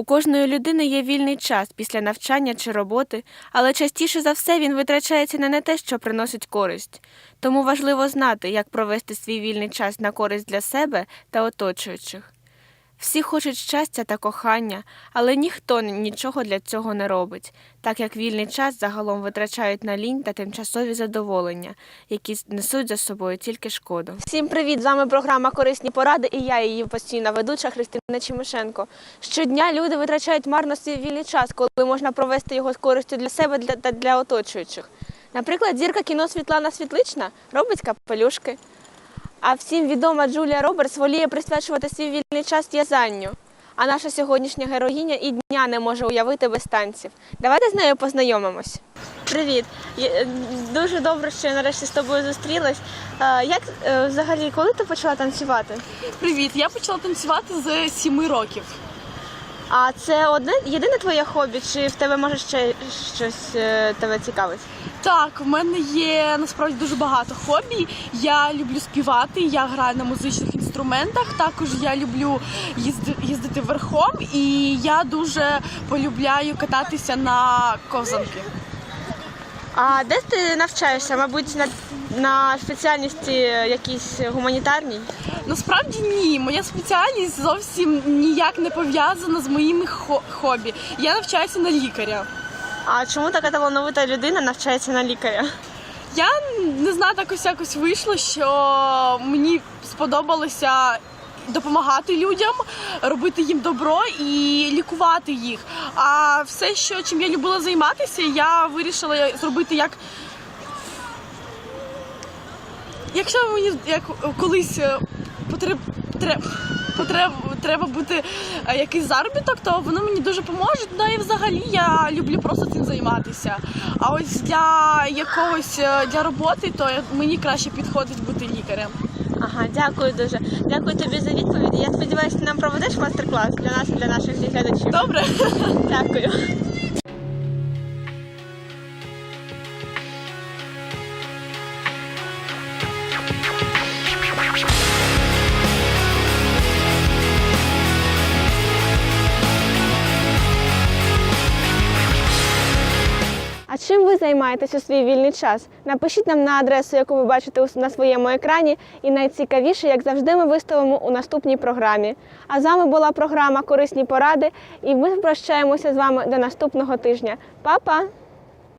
У кожної людини є вільний час після навчання чи роботи, але частіше за все він витрачається не на те, що приносить користь. Тому важливо знати, як провести свій вільний час на користь для себе та оточуючих. Всі хочуть щастя та кохання, але ніхто нічого для цього не робить, так як вільний час загалом витрачають на лінь та тимчасові задоволення, які несуть за собою тільки шкоду. Всім привіт! З вами програма Корисні поради і я її постійна ведуча Христина Чимишенко. Щодня люди витрачають марно свій вільний час, коли можна провести його з користю для себе та для оточуючих. Наприклад, зірка кіно Світлана Світлична робить капелюшки. А всім відома Джулія Робертс воліє присвячувати свій вільний час в'язанню. А наша сьогоднішня героїня і дня не може уявити без танців. Давайте з нею познайомимось. Привіт! Я- е, Дуже добре, що я нарешті з тобою зустрілась. Е, Як е, взагалі, коли ти почала танцювати? Привіт, я почала танцювати з 7 років. А це одне єдине твоє хобі, чи в тебе може ще щось е, тебе цікавить? Так, в мене є насправді дуже багато хобі. Я люблю співати, я граю на музичних інструментах. Також я люблю їзди, їздити верхом, і я дуже полюбляю кататися на ковзанки. А де ти навчаєшся? Мабуть, на, на спеціальності якійсь гуманітарній? Насправді ні, моя спеціальність зовсім ніяк не пов'язана з моїми хо- хобі. Я навчаюся на лікаря. А чому така талановита людина навчається на лікаря? Я не знаю, так ось якось вийшло, що мені сподобалося допомагати людям, робити їм добро і лікувати їх. А все, що чим я любила займатися, я вирішила зробити як. Якщо мені як колись е, потреб, потреб, потреб, треба бути е, якийсь заробіток, то воно мені дуже поможе. Ну і взагалі я люблю просто цим займатися. А ось для якогось е, для роботи, то мені краще підходить бути лікарем. Ага, дякую дуже. Дякую тобі за відповіді. Я сподіваюся, ти нам проведеш майстер-клас для нас і для наших глядачів. Добре. Дякую. А чим ви займаєтесь у свій вільний час? Напишіть нам на адресу, яку ви бачите на своєму екрані, і найцікавіше, як завжди, ми виставимо у наступній програмі. А з вами була програма Корисні поради, і ми прощаємося з вами до наступного тижня. Па-па!